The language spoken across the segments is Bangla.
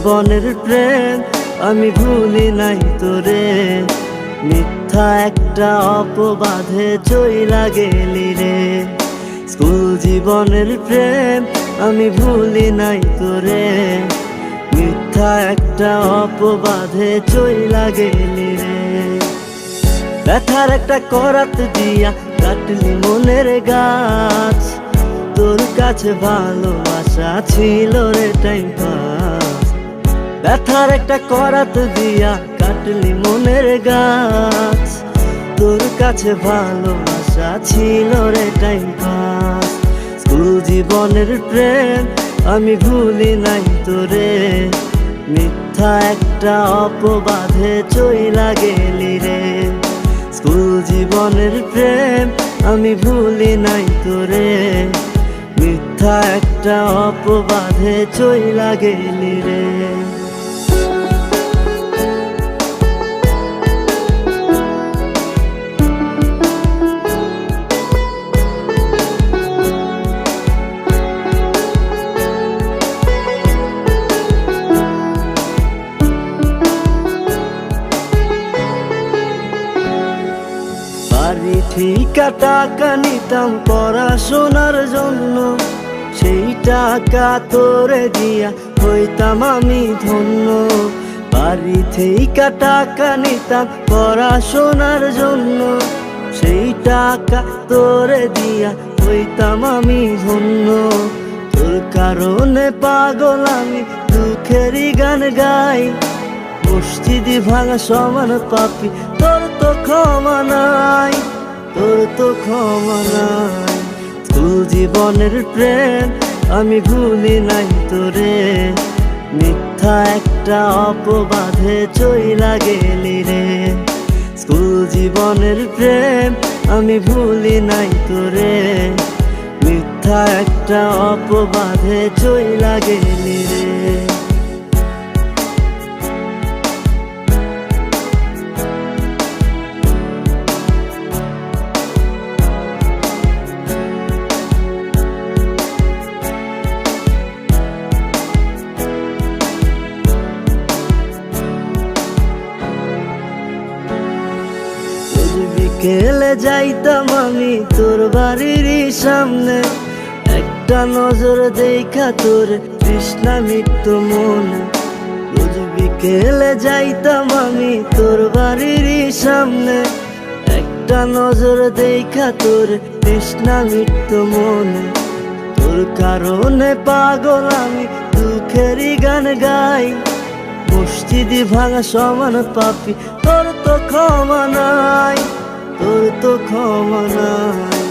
জীবনের প্রেম, আমি ভুলি নাই তোরে। মিথ্যা একটা অপবাধে চইলা গেলি রে। স্কুল জীবনের প্রেম, আমি ভুলি নাই তোরে। মিথ্যা একটা অপবাদে চইলা গেলি রে। ব্যথার একটা করাত দিয়া কাটলি মনের গাছ। তোর কাছে ভালোবাসা ছিল রে টাইম ব্যথার একটা করাত দিয়া কাটলি মনের গাছ। তোর কাছে ভালোবাসা ছিল রে টাইম পাস স্কুল জীবনের প্রেম আমি ভুলি নাই তোরে। মিথ্যা একটা অপবাদে চইলা গেলি রে। স্কুল জীবনের প্রেম আমি ভুলি নাই তোরে। মিথ্যা একটা অপবাদে চইলা গেলি রে। ঠিকা টাকা নিতাম পড়াশোনার জন্য। সেই টাকা তোরে দিয়া হইতাম আমি ধন্য। বাড়ি থেকে টাকা নিতাম পড়াশোনার জন্য। সেই টাকা তোরে দিয়া হইতাম আমি ধন্য। তোর কারণে পাগল আমি দুঃখেরই গান গাই। মসজিদি ভাঙা সমান পাপি, তোর তো ক্ষমা নাই। তোর তো ক্ষমা নাই স্কুল জীবনের প্রেম আমি ভুলি নাই তোরে। মিথ্যা একটা অপবাদে চইলা গেলি রে। স্কুল জীবনের প্রেম আমি ভুলি নাই তোরে। মিথ্যা একটা অপবাদে চইলা গেলি রে। বিকেলে যাইতাম আমি তোর বাড়ির সামনে। একটা নজর দেখা তোর তৃষ্ণা মিটত মনে। রোজ বিকেলে যাইতাম আমি তোর বাড়ির সামনে। একটা নজর দেখা তোর তৃষ্ণা মিটত মনে। তোর কারণে পাগল আমি দুঃখেরই গান গাই। মসজিদি ভাঙা সমান পাপি, তোর তো ক্ষমা নাই। তোর তো ক্ষমা নাই।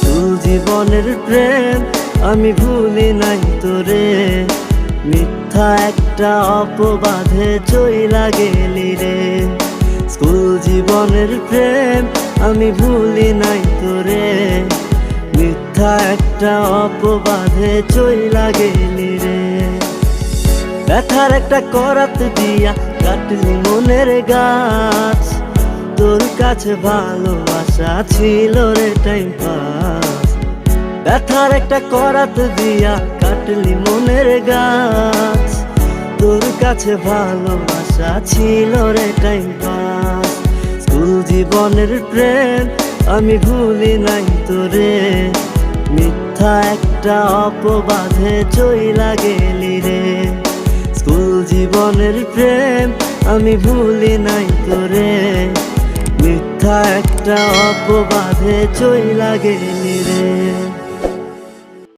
তোর জীবনের প্রেম আমি ভুলি নাই তোরে। মিথ্যা একটা অপবাদে চইলা গেলি রে। স্কুল জীবনের প্রেম আমি ভুলি নাই তোরে। মিথ্যা একটা অপবাদে চইলা গেলি রে। ব্যথার একটা করাত দিয়া কাটলি মনের গাছ। তোর কাছে ভালোবাসা ছিল রে টাইম পাস ব্যথার একটা করাত দিয়া কাটলি মনের গাছ। তোর কাছে ভালোবাসা ছিল রে টাইম পাস স্কুল জীবনের প্রেম আমি ভুলি নাই তোরে। মিথ্যা একটা অপবাদে চইলা গেলি রে। স্কুল জীবনের প্রেম আমি ভুলি নাই তোরে। মিথ্যা একটা অপবাদে চইলা গেলি রে।